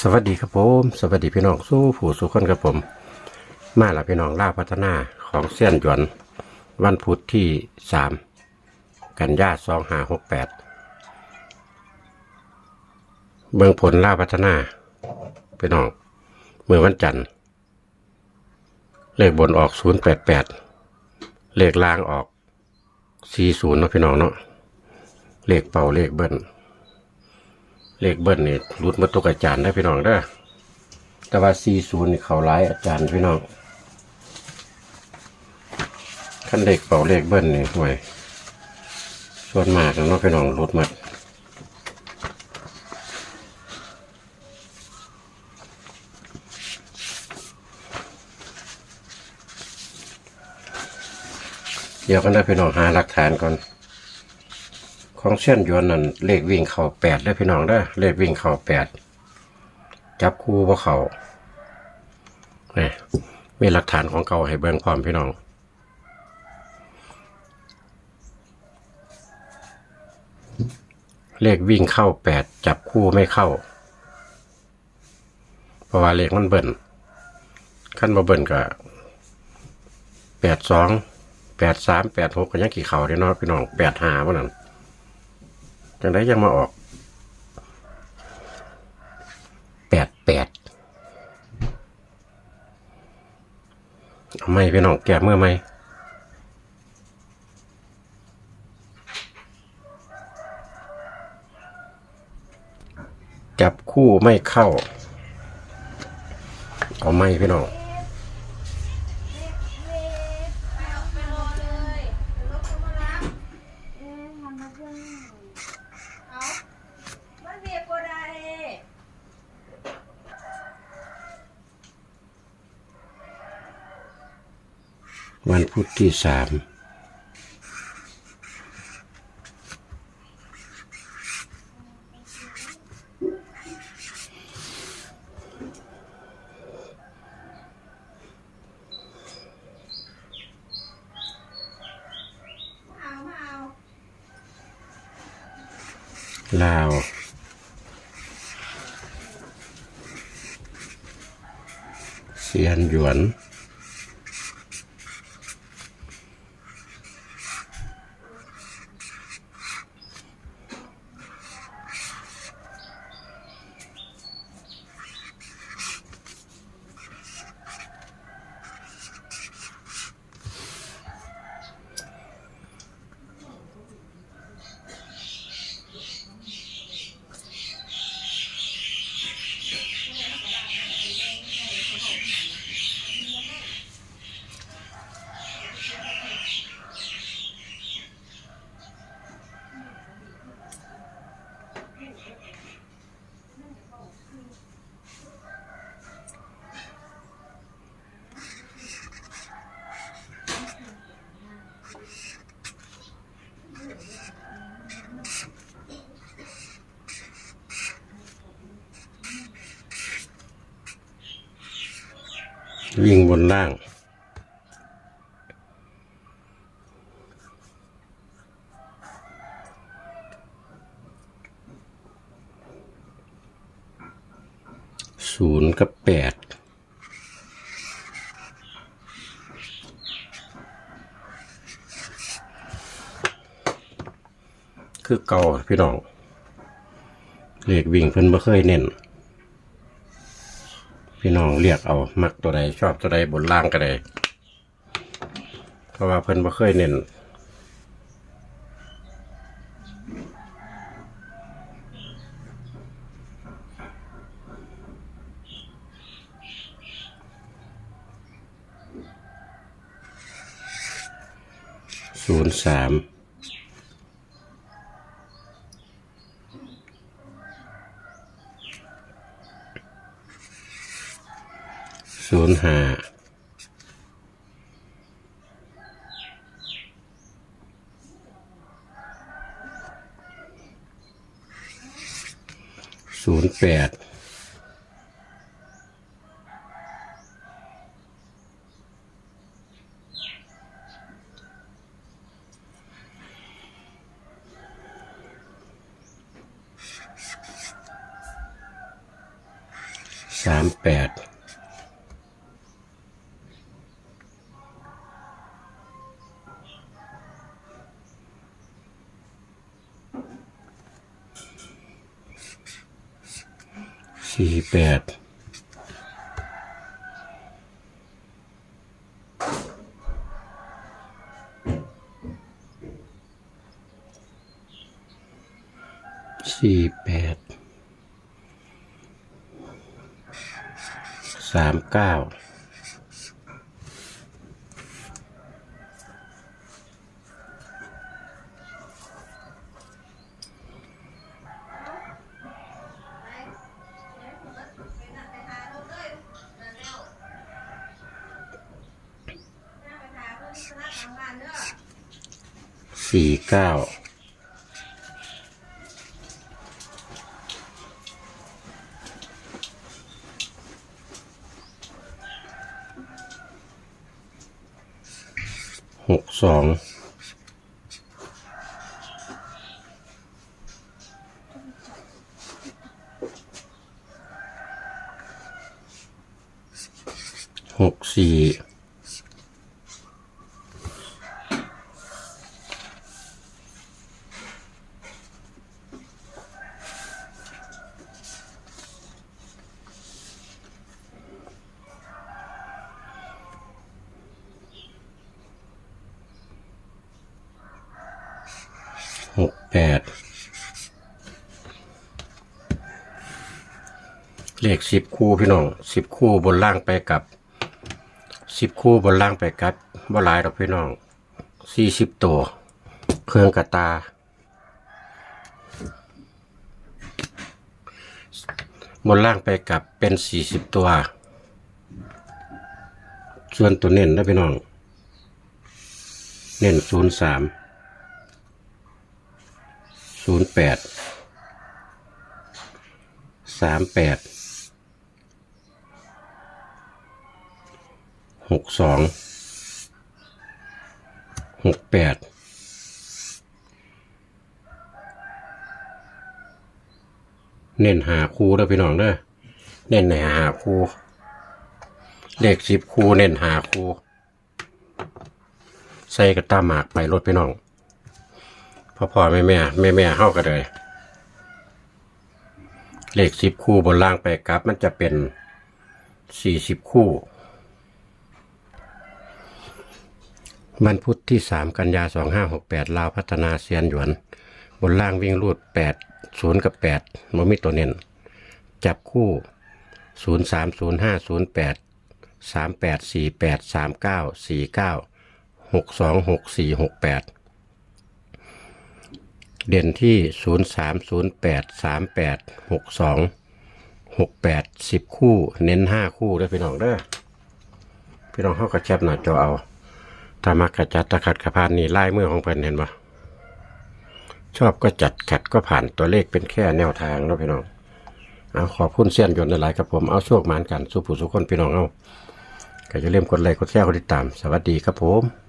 สวัสดีครับผม สวัสดีพี่น้องสู้ผู้สู้คนครับผม มาละพี่น้องล่าพัฒนาของเส้นหยวน วันพุธที่สามกันยาสองห้าหกแปดเมืองผลล่าพัฒนาพี่น้องเมื่อวันจันทร์ เลขบนออกศูนย์แปดแปดเลขล่างออกสี่ศูนย์เนาะพี่น้องเนาะเลขเป่าเลขเบิ้ล เลขเบิ้ลนี่รุดมาตกอาจารย์ได้พี่น้องเด้อแต่ว่า40นี่เขาร้ายอาจารย์พี่น้องขั้นเลขเป่าเลขเบิ้ลนี่ห่วยส่วนมากแล้วเนาะพี่น้องรุดมาเดี๋ยวกันได้พี่น้องหาหลักฐานก่อน ของเส้นยวนนั่นเลขวิ่งเข่าแปดได้พี่น้องได้อเลขวิ่งเข่าแปดจับคู่บ่เข่านี่มีหลักฐานของเก่าให้เบิ่งพร้อมพี่น้องเลขวิ่งเข้าแปดจับคู่ไม่เข้า เพราะว่าเลขมันเบิ่นขั้นมาเบิ่นก็แปดสองแปดสามแปดหกก็ยังกี่เข่าเนาะพี่น้องแปดหาพวกนั้น จังได้ยังมาออกแปดแปดเอาไม่พี่น้องแกะเมื่อไหมจับคู่ไม่เข้า เอาไม่พี่น้อง เอามันเรียกก็ได้ วันพุธที่สามเอามาเอาลาวเซียนหยวน วิ่งบนล่าง ศูนย์กับแปดคือเก่าพี่น้องเลขวิ่งเพิ่นบ่เคยเน้น พี่น้องเรียกเอามักตัวใดชอบตัวใดบนล่างก็ได้เพราะว่าเพิ่นบ่เคยเน้นศูนย์สามศู นย์ห้าศูนย์แปดสามแปด สี่แปดสี่แปดสามเก้า สี่เก้าหกสองหกสี่หก แปดเลขสิบคู่พี่น้องสิบคู่บนล่างไปกับสิบคู่บนล่างไปกับบ่หลายดอกพี่น้องสี่สิบตัวเครื่องกระตาบนล่างไปกับเป็นสี่สิบตัว ส่วนตัวเน้นนะพี่น้อง เน้นศูนย์สาม ศูนย์แปดสามแปดหกสองหกแปดเน้นหาคูแล้วพี่น้องเด้อเน้นในหาคูเลขสิบคูเน้นหาคูใส่กระตาหมากไปรถพี่น้อง พ่อพ่อแม่แม่แม่แม่เข้ากันเลย เลขสิบคู่บนล่างไปกลับมันจะเป็นสี่สิบคู่วันพุธที่สามกันยาสองห้าหกแปดลาวพัฒนาเซียนหยวน บนล่างวิ่งรูดแปดศูนย์กับแปดมมิตัวเน้นจับคู่ศูนย์สามศูนย์ห้าศูนย์แปดสามแปดสี่แปดสามเก้าสี่เก้าหกสองหกสี่หกแปด เด่นที่ศูนย์สามศูนย์แปดสามแปดหกสองหกแปดสิบคู่ เน้นห้าคู่ด้อพี่น้องเด้อพี่น้องเข้าก็แคปหน้าจอเอาถ้ามักกระจัดตะขัดกระพานนี่ไล่มือของเพิ่นเห็นปะชอบก็จัดขัดก็ผ่านตัวเลขเป็นแค่แนวทางเนาะพี่น้องเอาขอบคุณเสี้ยนยนต์หลายกับผมเอาโชคมานกันสู้ผู้สุคนพี่น้องเอาก็จะเริ่มกดไลค์กดแชร์กดติดตาม สวัสดีครับผม